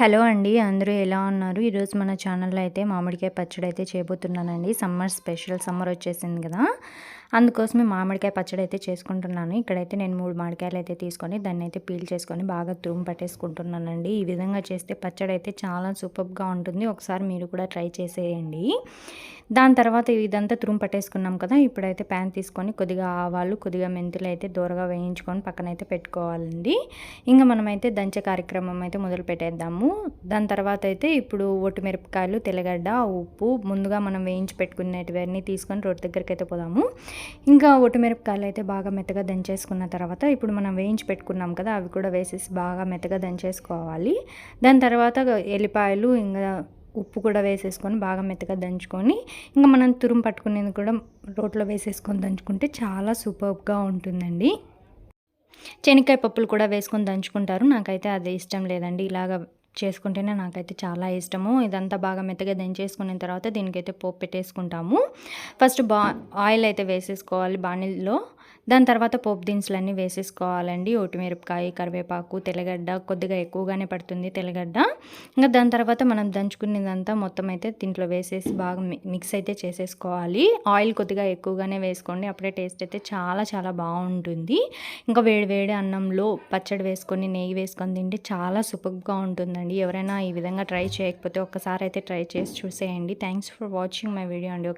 Hello అండి అందరూ ఎలా ఉన్నారు? ఈరోజు మన ఛానల్లో అయితే మామిడికాయ పచ్చడి అయితే చేయబోతున్నానండి. సమ్మర్ స్పెషల్ సమ్మర్ వచ్చేసింది కదా. అందుకోసమే మామిడికాయ పచ్చడి అయితే చేసుకుంటున్నాను. ఇక్కడైతే నేను మూడు మామిడికాయలు అయితే తీసుకొని దాన్ని అయితే పీల్ చేసుకొని బాగా తురుము పట్టేసుకుంటున్నానండి. ఈ విధంగా చేస్తే పచ్చడి అయితే చాలా సూపర్గా ఉంటుంది. ఒకసారి మీరు కూడా ట్రై చేసేయండి. దాని తర్వాత ఇదంతా తురుము పట్టేసుకున్నాం కదా ఇప్పుడైతే ప్యాన్ తీసుకొని కొద్దిగా ఆవాలు కొద్దిగా మెంతులు అయితే దూరగా వేయించుకొని పక్కనైతే పెట్టుకోవాలండి. ఇంకా మనమైతే దంచే కార్యక్రమం అయితే మొదలు పెట్టేద్దాము. దాని తర్వాత అయితే ఇప్పుడు ఒట్టు మిరపకాయలు తెల్లగడ్డ ఉప్పు ముందుగా మనం వేయించి పెట్టుకునేటివన్నీ తీసుకొని రోడ్డు దగ్గరికి అయితే పోదాము. ఇంకా ఒట్టుమిరపకాయలు అయితే బాగా మెత్తగా దంచేసుకున్న తర్వాత ఇప్పుడు మనం వేయించి పెట్టుకున్నాం కదా అవి కూడా వేసేసి బాగా మెత్తగా దంచేసుకోవాలి. దాని తర్వాత ఎల్లిపాయలు ఇంకా ఉప్పు కూడా వేసేసుకొని బాగా మెత్తగా దంచుకొని ఇంకా మనం తురుము పట్టుకునేది కూడా రోట్లో వేసేసుకొని దంచుకుంటే చాలా సూపర్గా ఉంటుందండి. శనక్కాయ పప్పులు కూడా వేసుకొని దంచుకుంటారు. నాకైతే అది ఇష్టం లేదండి. ఇలాగ చేసుకుంటేనే నాకైతే చాలా ఇష్టము. ఇదంతా బాగా మెత్తగా దంచేసుకున్న తర్వాత దీనికైతే పోపు పెట్టేసుకుంటాము. ఫస్ట్ బా ఆయిల్ అయితే వేసేసుకోవాలి బాణీల్లో దాని తర్వాత పోపు దినుసులన్నీ వేసేసుకోవాలండి. ఒటిమిరపకాయ కరివేపాకు తెల్లగడ్డ కొద్దిగా ఎక్కువగానే పడుతుంది తెల్లగడ్డ. ఇంకా దాని తర్వాత మనం దంచుకునేదంతా మొత్తం అయితే దీంట్లో వేసేసి బాగా మిక్స్ అయితే చేసేసుకోవాలి. ఆయిల్ కొద్దిగా ఎక్కువగానే వేసుకోండి. అప్పుడే టేస్ట్ అయితే చాలా చాలా బాగుంటుంది. ఇంకా వేడి వేడి అన్నంలో పచ్చడి వేసుకొని నెయ్యి వేసుకొని తింటే చాలా సూపర్గా ఉంటుందండి. ఎవరైనా ఈ విధంగా ట్రై చేయకపోతే ఒక్కసారి అయితే ట్రై చేసి చూసేయండి. Thanks for watching my video అండి